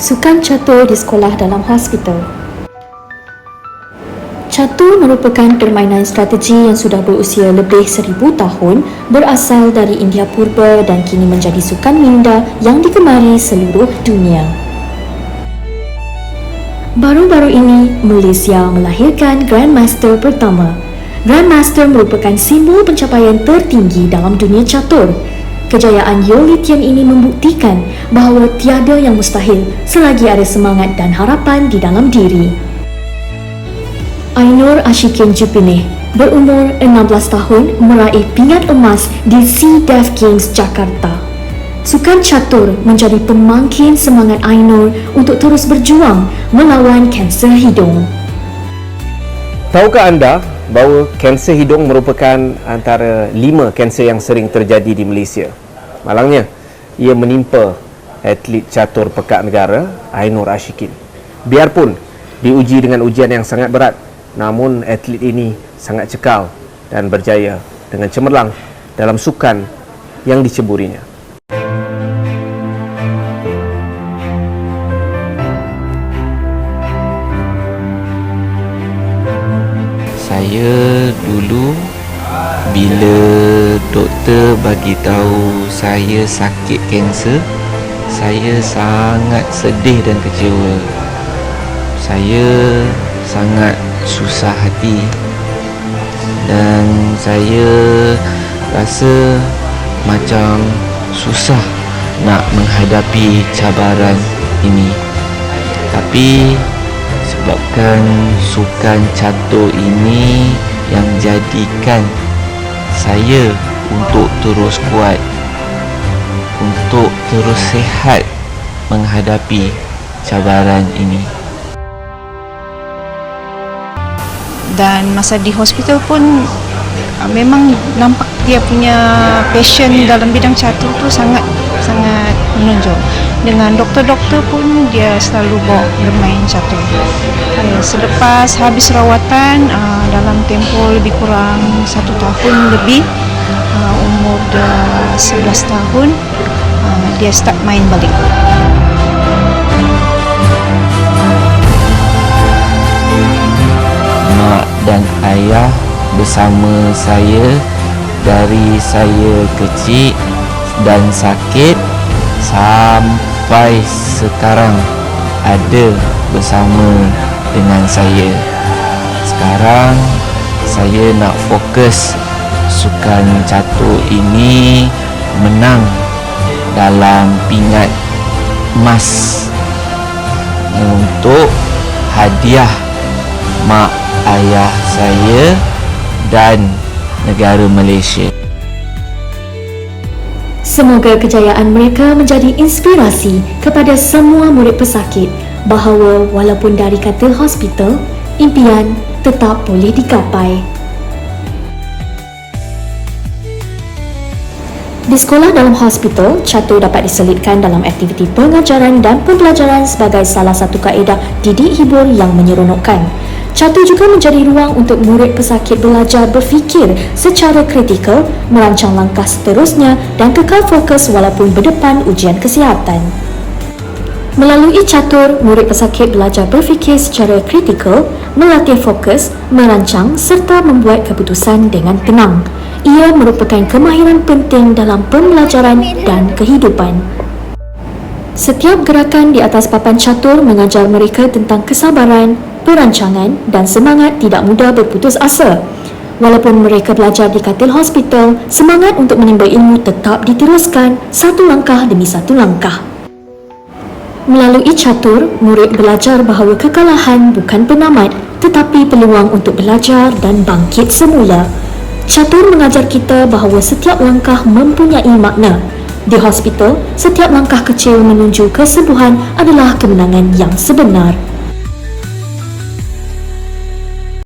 Sukan catur di sekolah dalam hospital. Catur merupakan permainan strategi yang sudah berusia lebih seribu tahun berasal dari India Purba dan kini menjadi sukan minda yang digemari seluruh dunia. Baru-baru ini, Malaysia melahirkan Grandmaster pertama. Grandmaster merupakan simbol pencapaian tertinggi dalam dunia catur. Kejayaan Yolitian ini membuktikan bahawa tiada yang mustahil selagi ada semangat dan harapan di dalam diri. Ainur Ashikin Jupine berumur 16 tahun meraih pingat emas di Sea Deaf Games Jakarta. Sukan catur menjadi pemangkin semangat Ainur untuk terus berjuang melawan kanser hidung. Tahukah anda bahawa kanser hidung merupakan antara lima kanser yang sering terjadi di Malaysia? Malangnya, ia menimpa atlet catur pekat negara Ainur Ashikin. Biarpun diuji dengan ujian yang sangat berat, namun atlet ini sangat cekal dan berjaya dengan cemerlang dalam sukan yang diceburinya. Saya dulu bila doktor bagi tahu saya sakit kanser, saya sangat sedih dan kecewa. Saya sangat susah hati dan saya rasa macam susah nak menghadapi cabaran ini. Tapi sebabkan sukan catur ini yang jadikan saya untuk terus kuat untuk terus sihat menghadapi cabaran ini. Dan masa di hospital pun memang nampak dia punya passion dalam bidang catur tu sangat sangat menonjol. Dengan doktor-doktor pun dia selalu bawa bermain catur selepas habis rawatan uh, dalam tempoh lebih kurang satu tahun lebih uh, umur dah 11 tahun uh, dia start main balik. Mak dan ayah bersama saya dari saya kecil dan sakit sampai sekarang ada bersama dengan saya. Sekarang saya nak fokus sukan catur ini menang dalam pingat emas untuk hadiah mak ayah saya dan negara Malaysia. Semoga kejayaan mereka menjadi inspirasi kepada semua murid pesakit bahawa walaupun dari katil hospital, impian tetap boleh digapai. Di sekolah dalam hospital, catur dapat diselitkan dalam aktiviti pengajaran dan pembelajaran sebagai salah satu kaedah didik hibur yang menyeronokkan. Catur juga menjadi ruang untuk murid pesakit belajar berfikir secara kritikal, merancang langkah seterusnya dan kekal fokus walaupun berdepan ujian kesihatan. Melalui catur, murid pesakit belajar berfikir secara kritikal, melatih fokus, merancang serta membuat keputusan dengan tenang. Ia merupakan kemahiran penting dalam pembelajaran dan kehidupan. Setiap gerakan di atas papan catur mengajar mereka tentang kesabaran, perancangan dan semangat tidak mudah berputus asa. Walaupun mereka belajar di katil hospital, semangat untuk menimba ilmu tetap diteruskan satu langkah demi satu langkah. Melalui catur, murid belajar bahawa kekalahan bukan penamat tetapi peluang untuk belajar dan bangkit semula. Catur mengajar kita bahawa setiap langkah mempunyai makna. Di hospital, setiap langkah kecil menuju kesembuhan adalah kemenangan yang sebenar.